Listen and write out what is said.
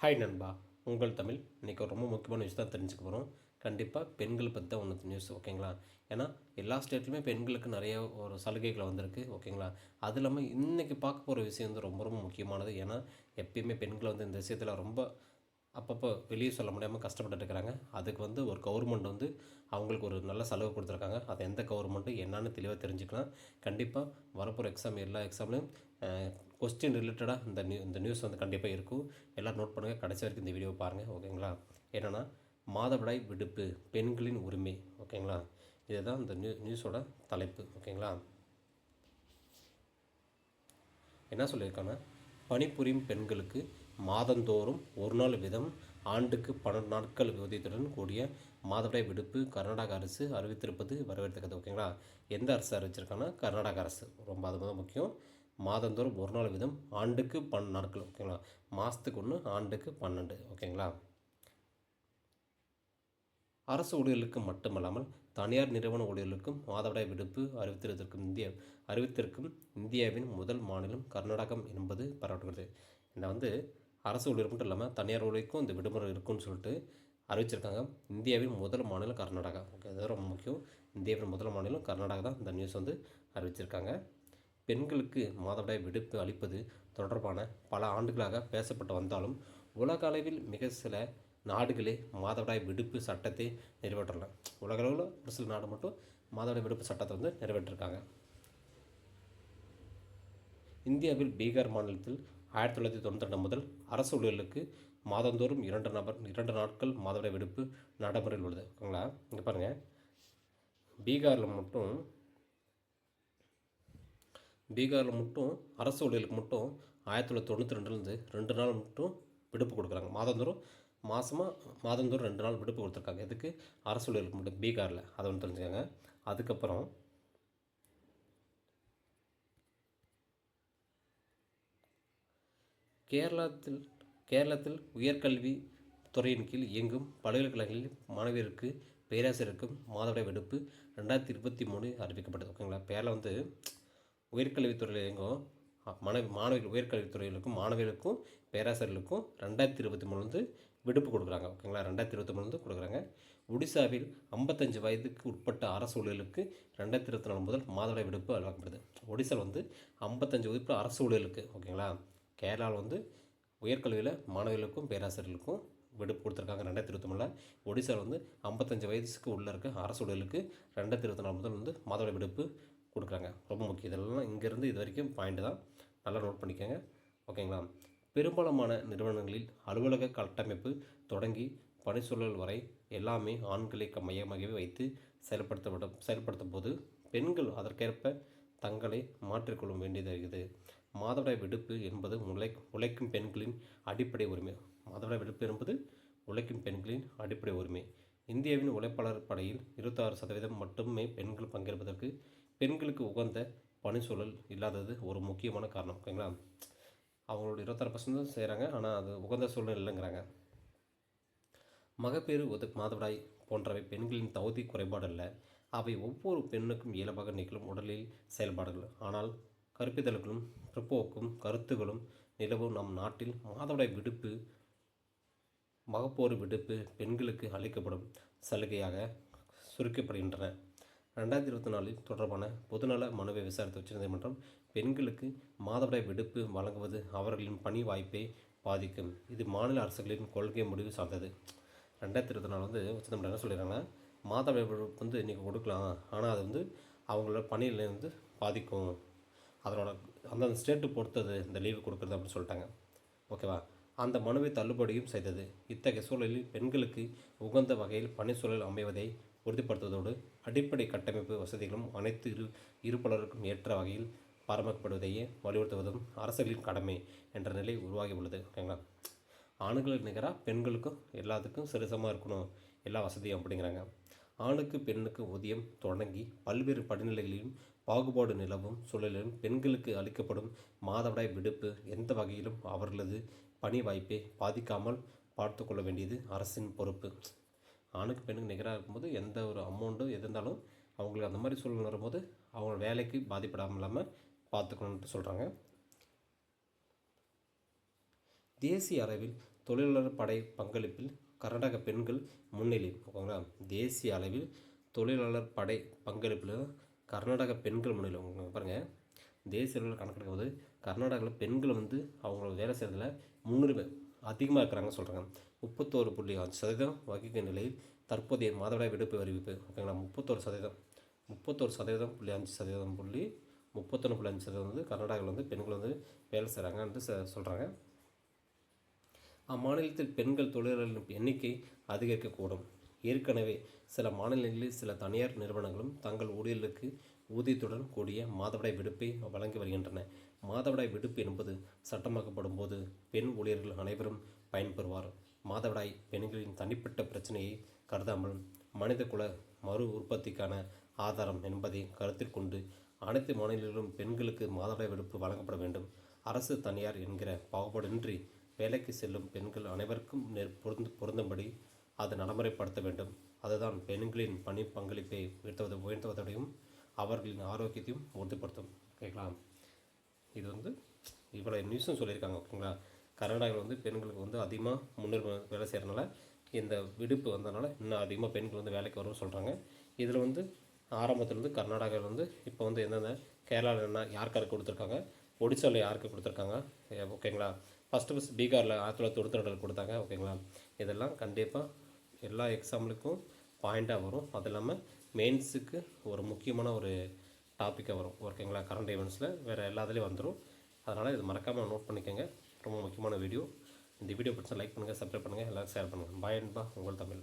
Hi நண்பா. உங்கள் தமிழ். இன்றைக்கி ஒரு ரொம்ப முக்கியமான நியூஸ் தான் தெரிஞ்சுக்க போகிறோம் கண்டிப்பாக பெண்கள் பற்றி தான் ஒன்று நியூஸ் ஓகேங்களா ஏன்னா எல்லா ஸ்டேட்லையுமே பெண்களுக்கு நிறைய ஒரு சலுகைகள் வந்திருக்கு ஓகேங்களா அது இல்லாமல் இன்றைக்கி பார்க்க போகிற விஷயம் வந்து ரொம்ப ரொம்ப முக்கியமானது. ஏன்னா எப்பயுமே பெண்களை வந்து இந்த விஷயத்தில் ரொம்ப அப்பப்போ வெளியே சொல்ல முடியாமல் கஷ்டப்பட்டுட்டு இருக்கிறாங்க. அதுக்கு வந்து ஒரு கவர்மெண்ட் வந்து அவங்களுக்கு ஒரு நல்ல செலவு கொடுத்துருக்காங்க. அது எந்த கவர்மெண்ட்டு என்னன்னு தெளிவாக தெரிஞ்சுக்கலாம். கண்டிப்பாக வரப்போகிற எக்ஸாம் எல்லா எக்ஸாம்லையும் கொஸ்டின் ரிலேட்டடாக இந்த நியூ இந்த நியூஸ் வந்து கண்டிப்பாக இருக்கும். எல்லோரும் நோட் பண்ணுங்கள் கடைசி வரைக்கும் இந்த வீடியோ பாருங்கள் ஓகேங்களா என்னென்னா மாதவிடாய் விடுப்பு பெண்களின் உரிமை. ஓகேங்களா இதுதான் இந்த நியூ நியூஸோட தலைப்பு. ஓகேங்களா என்ன சொல்லியிருக்காங்கன்னா பணிபுரியும் பெண்களுக்கு மாதந்தோறும் ஒரு நாள் வீதம் ஆண்டுக்கு பன்னெண்டு நாட்கள் விவதியத்துடன் கூடிய மாதவிடாய் விடுப்பு கர்நாடக அரசு அறிவித்திருப்பது வரவேற்கத்தக்கது. ஓகேங்களா எந்த அரசு அறிவிச்சிருக்காங்கன்னா கர்நாடக அரசு. ரொம்ப அது முக்கியம். மாதந்தோறும் ஒரு நாள் வீதம் ஆண்டுக்கு பன்னெண்டு நாட்கள் ஓகேங்களா? மாதத்துக்கு ஒன்று ஆண்டுக்கு பன்னெண்டு ஓகேங்களா? அரசு ஊழியர்களுக்கு மட்டுமல்லாமல் தனியார் நிறுவன ஊழியர்களுக்கும் மாதவிடாய் விடுப்பு அறிவித்திருக்கும் இந்திய அறிவித்திருக்கும் இந்தியாவின் முதல் மாநிலம் கர்நாடகம் என்பது பாராட்டுகிறது இந்த வந்து அரசு ஊழியர் மட்டும் இல்லாமல் தனியார் ஊழியருக்கும் இந்த விடுமுறை இருக்குன்னு சொல்லிட்டு அறிவிச்சிருக்காங்க. இந்தியாவின் முதல் மாநிலம் கர்நாடகா. ஓகே அது ரொம்ப முக்கியம். இந்தியாவின் முதல் மாநிலம் கர்நாடகா தான் இந்த நியூஸ் வந்து அறிவிச்சிருக்காங்க. பெண்களுக்கு மாதவிடாய் விடுப்பு அளிப்பது தொடர்பான பல ஆண்டுகளாக பேசப்பட்டு வந்தாலும் உலக அளவில் மிக சில நாடுகளே மாதவிடாய் விடுப்பு சட்டத்தை நிறைவேற்றலாம் உலக அளவில் ஒரு சில நாடு மட்டும் மாதவிடாய் விடுப்பு சட்டத்தை வந்து நிறைவேற்றிருக்காங்க. இந்தியாவில் பீகார் மாநிலத்தில் ஆயிரத்தி தொள்ளாயிரத்தி தொண்ணூற்றி ரெண்டு முதல் அரசு ஊழியர்களுக்கு மாதந்தோறும் இரண்டு நபர் இரண்டு நாட்கள் மாதவிடாய் விடுப்பு நடைமுறையில் உள்ளது. ஓகேங்களா? இங்கே பாருங்கள் பீகாரில் மட்டும் பீகாரில் மட்டும் அரசு ஊழியர்களுக்கு மட்டும் ஆயிரத்தி தொள்ளாயிரத்தி தொண்ணூற்றி ரெண்டுலேருந்து ரெண்டு நாள் மட்டும் விடுப்பு கொடுக்குறாங்க. மாதந்தோறும் மாதமாக மாதந்தோறும் ரெண்டு நாள் விடுப்பு கொடுத்துருக்காங்க. எதுக்கு? அரசு ஊழியர்களுக்கு மட்டும் பீகாரில். அதை ஒன்று தெரிஞ்சுக்காங்க. அதுக்கப்புறம் கேரளத்தில் கேரளத்தில் உயர்கல்வி துறையின் கீழ் இயங்கும் பல்கலைக்கழகங்களில் மாணவியருக்கு பேராசிரியருக்கும் மாதவிடாய் விடுப்பு ரெண்டாயிரத்தி இருபத்தி மூணு அறிவிக்கப்பட்டது. ஓகேங்களா? பேரில் வந்து உயர்கல்வித்துறையிலும் இயங்கும் மாணவி மாணவிகள் உயர்கல்வித்துறைகளுக்கும் மாணவிகளுக்கும் பேராசிரியர்களுக்கும் ரெண்டாயிரத்தி இருபத்தி மூணு வந்து விடுப்பு கொடுக்குறாங்க. ஓகேங்களா? ரெண்டாயிரத்தி இருபத்தி மூணு வந்து கொடுக்குறாங்க. ஒடிசாவில் ஐம்பத்தஞ்சு வயதுக்கு உட்பட்ட அரசு ஊழியர்களுக்கு ரெண்டாயிரத்தி இருபத்தி நாலு முதல் மாதவிட விடுப்பு வழங்கப்படுது. ஒடிசாவில் வந்து ஐம்பத்தஞ்சு வகுப்பு அரசு ஊழியர்களுக்கு ஓகேங்களா? கேரளாவில் வந்து உயர்கல்வியில் மாணவிகளுக்கும் பேராசிரியர்களுக்கும் விடுப்பு கொடுத்துருக்காங்க ரெண்டாயிரத்தி இருபத்தி மூணில் ஒடிசாவில் வந்து ஐம்பத்தஞ்சு வயசுக்கு உள்ளே இருக்க அரசு ஊழியர்களுக்கு ரெண்டாயிரத்தி இருபத்தி நாலு முதல் வந்து மாதவிட விடுப்பு கொடுக்குறாங்க. ரொம்ப முக்கியம். இதெல்லாம் இங்கேருந்து இது வரைக்கும் பாயிண்ட் தான். நல்லா நோட் பண்ணிக்கோங்க. ஓகேங்களா பெரும்பாலான நிறுவனங்களில் அலுவலக கட்டமைப்பு தொடங்கி பணிச்சூழல் வரை எல்லாமே ஆண்களை மையமாகவே வைத்து செயல்படுத்தப்படும் செயல்படுத்தும் போது பெண்கள் அதற்கேற்ப தங்களை மாற்றிக்கொள்ள வேண்டியது இருக்குது. மாதவிடாய் விடுப்பு என்பது உழை உழைக்கும் பெண்களின் அடிப்படை உரிமை. மாதவிடாய் விடுப்பு என்பது உழைக்கும் பெண்களின் அடிப்படை உரிமை. இந்தியாவின் உழைப்பாளர் படையில் இருபத்தாறு சதவீதம் மட்டுமே பெண்கள் பங்கேற்பதற்கு பெண்களுக்கு உகந்த பணிச்சூழல் இல்லாதது ஒரு முக்கியமான காரணம் ஓகேங்களா? அவங்களோட இருபத்தாறு பர்சன்ட் தான் செய்கிறாங்க ஆனால் அது உகந்த சூழ்நிலை இல்லைங்கிறாங்க. மகப்பேறு உத மாதவிடாய் போன்றவை பெண்களின் தகுதி குறைபாடு அல்ல. அவை ஒவ்வொரு பெண்ணுக்கும் இயல்பாக நிகழும் உடலில் செயல்பாடுகள். ஆனால் கற்பித்தல்களும் பிற்போக்கும் கருத்துகளும் நிலவும் நம் நாட்டில் மாதவிடாய் விடுப்பு மகப்போர் விடுப்பு பெண்களுக்கு அளிக்கப்படும் சலுகையாக சுருக்கப்படுகின்றன. ரெண்டாயிரத்தி இருபத்தி நாலில் தொடர்பான பொதுநல மனுவை விசாரித்த உச்சநீதிமன்றம் பெண்களுக்கு மாதவிடாய் விடுப்பு வழங்குவது அவர்களின் பணி வாய்ப்பை பாதிக்கும். இது மாநில அரசுகளின் கொள்கை முடிவு சார்ந்தது. ரெண்டாயிரத்தி இருபத்தி நாலு வந்து உச்சநீதிமன்றம் என்ன சொல்லிடுறாங்கன்னா மாதவிடாய் விடுப்பு வந்து இன்றைக்கி கொடுக்கலாம். ஆனால் அது வந்து அவங்களோட பணியில் வந்து பாதிக்கும். அதனோட அந்தந்த ஸ்டேட்டு பொறுத்தது இந்த லீவு கொடுக்குறது அப்படின்னு சொல்லிட்டாங்க. ஓகேவா? அந்த மனுவை தள்ளுபடியும் செய்தது. இத்தகைய சூழலில் பெண்களுக்கு உகந்த வகையில் பணிச்சூழல் அமைவதை உறுதிப்படுத்துவதோடு அடிப்படை கட்டமைப்பு வசதிகளும் அனைத்து இரு இருப்பாளருக்கும் ஏற்ற வகையில் பராமரிக்கப்படுவதையே வலியுறுத்துவதும் அரசுகளின் கடமை என்ற நிலை உருவாகி உள்ளது ஓகேங்களா ஆண்களுக்கு நிகராக பெண்களுக்கும் எல்லாத்துக்கும் சரிசமாக இருக்கணும் எல்லா வசதியும் அப்படிங்கிறாங்க. ஆணுக்கு பெண்ணுக்கு ஊதியம் தொடங்கி பல்வேறு படிநிலைகளிலும் பாகுபாடு நிலவும் சூழலிலும் பெண்களுக்கு அளிக்கப்படும் மாதவிடாய் விடுப்பு எந்த வகையிலும் அவர்களது பணி வாய்ப்பை பாதிக்காமல் பார்த்து கொள்ள வேண்டியது அரசின் பொறுப்பு. ஆணுக்கு பெண்ணுக்கு நிகராக இருக்கும்போது எந்த ஒரு அமௌண்ட்டும் எது இருந்தாலும் அவங்களுக்கு அந்த மாதிரி சூழ்நிலை வரும்போது அவங்க வேலைக்கு பாதிப்படாமல் இல்லாமல் பார்த்துக்கணுன்ட்டு சொல்கிறாங்க தேசிய அளவில் தொழிலாளர் படை பங்களிப்பில் கர்நாடக பெண்கள் முன்னிலை ஓகேங்களா? தேசிய அளவில் தொழிலாளர் படை பங்களிப்பில் கர்நாடக பெண்கள் முன்னிலை பாருங்கள் தேசிய அளவில் கணக்கெடுக்கும் போது கர்நாடகாவில் பெண்கள் வந்து அவங்களோட வேலை செய்கிறதுல முன்னுரிமை அதிகமாக இருக்கிறாங்க சொல்கிறாங்க முப்பத்தோரு புள்ளி அஞ்சு சதவீதம் வகிக்கும் நிலையில் தற்போதைய மாதவிடாய் விடுப்பு அறிவிப்பு ஓகேங்களா? முப்பத்தோரு சதவீதம். முப்பத்தோரு சதவீதம் புள்ளி அஞ்சு சதவீதம் புள்ளி முப்பத்தொன்று புள்ளி அஞ்சு சதவீதம் வந்து கர்நாடகாவில் வந்து பெண்கள் வந்து வேலை செய்கிறாங்கன்ட்டு சொல்கிறாங்க அம்மாநிலத்தில் பெண்கள் தொழிலாளர்களின் எண்ணிக்கை அதிகரிக்கக்கூடும். ஏற்கனவே சில மாநிலங்களில் சில தனியார் நிறுவனங்களும் தங்கள் ஊழியர்களுக்கு ஊதியத்துடன் கூடிய மாதவிடாய் விடுப்பை வழங்கி வருகின்றன. மாதவிடாய் விடுப்பு என்பது சட்டமாக்கப்படும் போது பெண் ஊழியர்கள் அனைவரும் பயன்பெறுவார். மாதவிடாய் பெண்களின் தனிப்பட்ட பிரச்சனையை கருதாமல் மனிதகுல மறு உற்பத்திக்கான ஆதாரம் என்பதை கருத்தில் கொண்டு அனைத்து மாநிலங்களிலும் பெண்களுக்கு மாதவிடாய் விடுப்பு வழங்கப்பட வேண்டும். அரசு தனியார் என்கிற பாகுபாடின்றி வேலைக்கு செல்லும் பெண்கள் அனைவருக்கும் பொருந்து பொருந்தும்படி அது நடைமுறைப்படுத்த வேண்டும். அதுதான் பெண்களின் பணி பங்களிப்பை உயர்த்துவது உயர்த்துவதையும் அவர்களின் ஆரோக்கியத்தையும் உறுதிப்படுத்தும். ஓகேங்களா இது வந்து இவ்வளோ நியூஸும் சொல்லியிருக்காங்க ஓகேங்களா? கர்நாடகாவில் வந்து பெண்களுக்கு வந்து அதிகமாக முன்னுரிமை வேலை செய்கிறனால இந்த விடுப்பு வந்ததுனால இன்னும் அதிகமாக பெண்கள் வந்து வேலைக்கு வரும்னு சொல்கிறாங்க இதில் வந்து ஆரம்பத்தில் கர்நாடகாவில் வந்து இப்போ வந்து எந்தெந்த கேரளாவில் என்ன யாருக்காருக்கு கொடுத்துருக்காங்க? ஒடிசாவில் யாருக்கு கொடுத்துருக்காங்க? ஓகேங்களா? ஃபஸ்ட்டு ஃபஸ்ட் பீகாரில் ஆயிரத்தி தொள்ளாயிரத்தி தொண்ணூற்றி கொடுத்தாங்க ஓகேங்களா? இதெல்லாம் கண்டிப்பாக எல்லா எக்ஸாம்களுக்கும் பாயிண்ட்டாக வரும். அது இல்லாமல் மெயின்ஸுக்கு ஒரு முக்கியமான ஒரு டாப்பிக்காக வரும். ஓகேங்களா கரண்ட் ஈவெண்ட்ஸில் வேறு எல்லாத்துலேயும் வந்துடும் அதனால் இது மறக்காமல் நோட் பண்ணிக்கோங்க. ரொம்ப முக்கியமான வீடியோ இந்த வீடியோ பிடிச்சா லைக் பண்ணுங்கள் சப்ஸ்கிரைப் பண்ணுங்கள் எல்லாரும் ஷேர் பண்ணுங்கள் பாய் அன்பா உங்கள் தமிழ்.